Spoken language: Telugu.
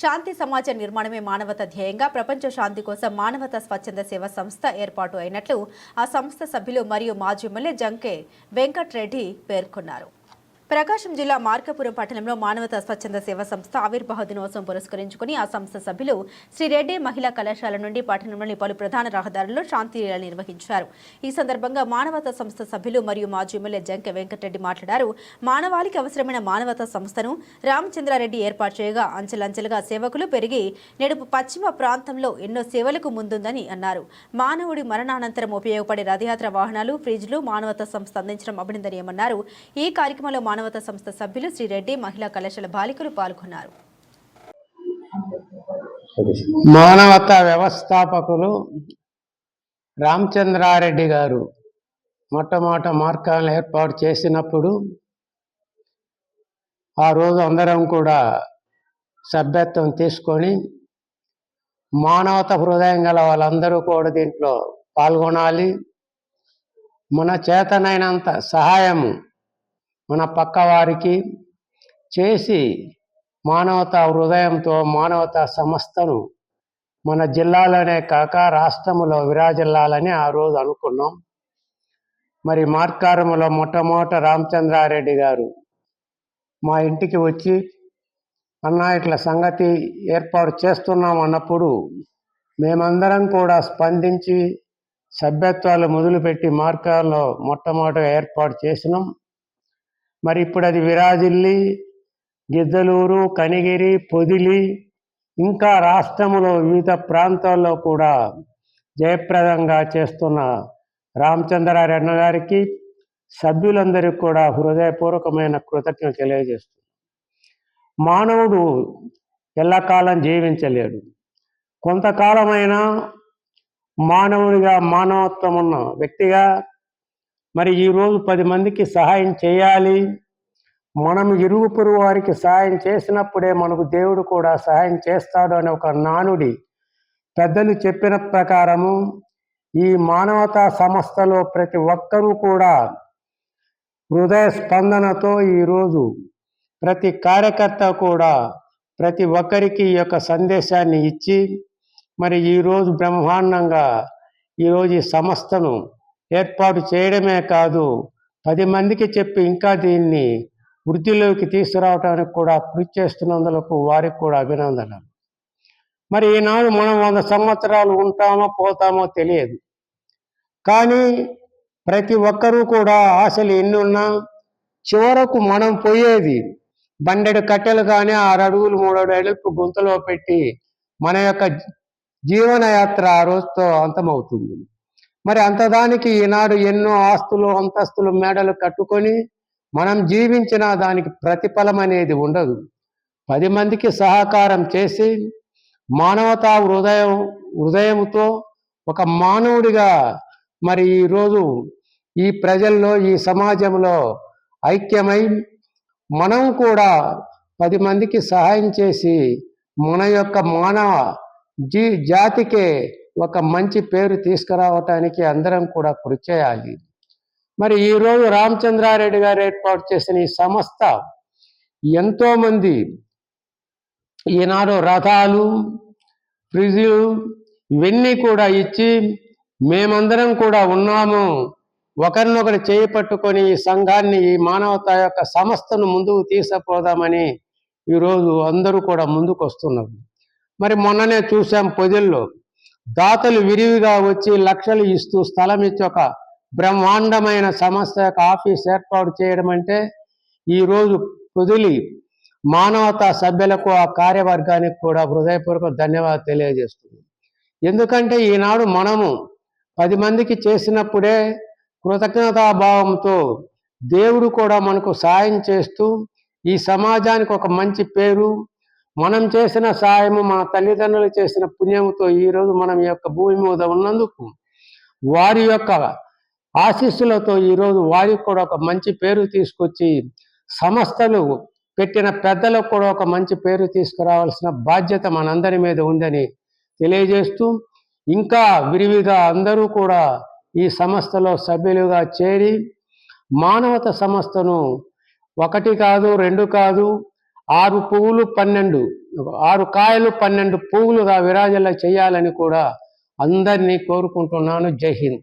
శాంతి సమాజ నిర్మాణమే మానవత ధ్యేయంగా ప్రపంచ శాంతి కోసం మానవత స్వచ్ఛంద సేవ సంస్థ ఏర్పాటు అయినట్లు ఆ సంస్థ సభ్యులు మరియు మాజీ ఎమ్మెల్యే జంకే వెంకట్రెడ్డి పేర్కొన్నారు. ప్రకాశం జిల్లా మార్కపురం పట్టణంలో మానవతా స్వచ్ఛంద సేవ సంస్థ ఆవిర్భావ దినోత్సవం పురస్కరించుకుని ఆ సంస్థ సభ్యులు శ్రీ రెడ్డి మహిళా కళాశాల నుండి పట్టణంలోని పలు ప్రధాన రహదారుల్లో శాంతి ర్యాలీ నిర్వహించారు. ఈ సందర్భంగా మానవతా సంస్థ సభ్యులు మరియు మాజీ ఎమ్మెల్యే జంకె వెంకటరెడ్డి మాట్లాడారు. మానవాళికి అవసరమైన మానవతా సంస్థను రామచంద్రారెడ్డి ఏర్పాటు చేయగా అంచెలంచెలుగా సేవకులు పెరిగి నేడు పశ్చిమ ప్రాంతంలో ఎన్నో సేవలకు ముందుందని అన్నారు. మానవుడి మరణానంతరం ఉపయోగపడే రథయాత్ర వాహనాలు ఫ్రిడ్జ్లు మానవతా సంస్థ అందించడం అభినందనీయమన్నారు. ఈ కార్యక్రమంలో మానవతా సంస్థ సభ్యులు శ్రీ రెడ్డి మహిళా కళాశాల బాలికలు పాల్గొన్నారు. మానవత వ్యవస్థాపకులు రామచంద్రారెడ్డి గారు మొట్టమొదట మార్గాలను ఏర్పాటు చేసినప్పుడు ఆ రోజు అందరం కూడా సభ్యత్వం తీసుకొని మానవత హృదయం గల వాళ్ళందరూ కూడా దీంట్లో పాల్గొనాలి. మన చేతనైనంత సహాయము మన పక్కవారికి చేసి మానవతా హృదయంతో మానవతా సంస్థను మన జిల్లాలోనే కాక రాష్ట్రములో విరాజిల్లాలని ఆ రోజు అనుకున్నాం. మరి మార్కారములో మొట్టమొదట రామచంద్రారెడ్డి గారు మా ఇంటికి వచ్చి అన్న ఇట్లా సంగతి ఏర్పాటు చేస్తున్నాం అన్నప్పుడు మేమందరం కూడా స్పందించి సభ్యత్వాలు మొదలుపెట్టి మార్కాల్లో మొట్టమొదటిగా ఏర్పాటు చేసినాం. మరి ఇప్పుడు అది విరాజిల్లి గిద్దలూరు కనిగిరి పొదిలి ఇంకా రాష్ట్రములో వివిధ ప్రాంతాల్లో కూడా జయప్రదంగా చేస్తున్న రామచంద్రారెడ్డి గారికి సభ్యులందరికీ కూడా హృదయపూర్వకమైన కృతజ్ఞత తెలియజేస్తుంది మానవుడు ఎల్లకాలం జీవించలేడు. కొంతకాలమైనా మానవుడిగా మానవత్వం ఉన్న వ్యక్తిగా మరి ఈరోజు పది మందికి సహాయం చేయాలి? మనం ఇరుగు పొరుగు వారికి సహాయం చేసినప్పుడే మనకు దేవుడు కూడా సహాయం చేస్తాడు అనే ఒక నానుడి పెద్దలు చెప్పిన ప్రకారము ఈ మానవతా సంస్థలో ప్రతి ఒక్కరూ కూడా హృదయ స్పందనతో ఈరోజు ప్రతి కార్యకర్త కూడా ప్రతి ఒక్కరికి ఈ యొక్క సందేశాన్ని ఇచ్చి మరి ఈరోజు బ్రహ్మాండంగా ఈరోజు ఈ సంస్థను ఏర్పాటు చేయడమే కాదు పది మందికి చెప్పి ఇంకా దీన్ని వృద్ధిలోకి తీసుకురావడానికి కూడా కృషి చేస్తున్నందులకు వారికి కూడా అభినందనలు. మరి ఈనాడు మనం వంద సంవత్సరాలు ఉంటామో పోతామో తెలియదు. కానీ ప్రతి ఒక్కరూ కూడా ఆశలు ఎన్ని ఉన్నా చివరకు మనం పోయేది బండెడు కట్టెలు కానీ ఆరు అడుగులు మూడు అడుగులు గుంతలో పెట్టి మన యొక్క జీవనయాత్ర ఆ రోజుతో అంతమవుతుంది. మరి అంతదానికి ఈనాడు ఎన్నో ఆస్తులు అంతస్తులు మేడలు కట్టుకొని మనం జీవించిన దానికి ప్రతిఫలం అనేది ఉండదు. పది మందికి సహకారం చేసి మానవతా హృదయం హృదయంతో ఒక మానవుడిగా మరి ఈరోజు ఈ ప్రజల్లో ఈ సమాజంలో ఐక్యమై మనం కూడా పది మందికి సహాయం చేసి మన యొక్క మానవ జీ జాతికే ఒక మంచి పేరు తీసుకురావటానికి అందరం కూడా కృషి చేయాలి. మరి ఈరోజు రామచంద్రారెడ్డి గారు ఏర్పాటు చేసిన ఈ సంస్థ ఎంతోమంది ఈనాడు రథాలు ఫ్రిడ్జ్లు ఇవన్నీ కూడా ఇచ్చి మేమందరం కూడా ఉన్నాము. ఒకరినొకరు చేయి పట్టుకొని ఈ సంఘాన్ని ఈ మానవత యొక్క సంస్థను ముందుకు తీసుకుపోదామని ఈరోజు అందరూ కూడా ముందుకు వస్తున్నారు మరి మొన్ననే చూసాం పొదిల్లో దాతలు విరివిగా వచ్చి లక్షలు ఇస్తూ స్థలం ఇచ్చి ఒక బ్రహ్మాండమైన సంస్థ యొక్క ఆఫీస్ ఏర్పాటు చేయడం అంటే ఈరోజు కుదిలి మానవతా సభ్యులకు ఆ కార్యవర్గానికి కూడా హృదయపూర్వక ధన్యవాదాలు తెలియజేస్తుంది ఎందుకంటే ఈనాడు మనము పది మందికి చేసినప్పుడే కృతజ్ఞతాభావంతో దేవుడు కూడా మనకు సాయం చేస్తూ ఈ సమాజానికి ఒక మంచి పేరు మనం చేసిన సాయము మన తల్లిదండ్రులు చేసిన పుణ్యముతో ఈరోజు మనం యొక్క భూమి మీద ఉన్నందుకు వారి యొక్క ఆశీస్సులతో ఈరోజు వారికి కూడా ఒక మంచి పేరు తీసుకొచ్చి సంస్థలు పెట్టిన పెద్దలకు కూడా ఒక మంచి పేరు తీసుకురావాల్సిన బాధ్యత మనందరి మీద ఉందని తెలియజేస్తూ ఇంకా విరివిగా అందరూ కూడా ఈ సంస్థలో సభ్యులుగా చేరి మానవత సంస్థను ఒకటి కాదు రెండు కాదు ఆరు పువ్వులు పన్నెండు ఆరు కాయలు పన్నెండు పువ్వులుగా విరాజల చేయాలని కూడా అందరినీ కోరుకుంటున్నాను. జై హింద్.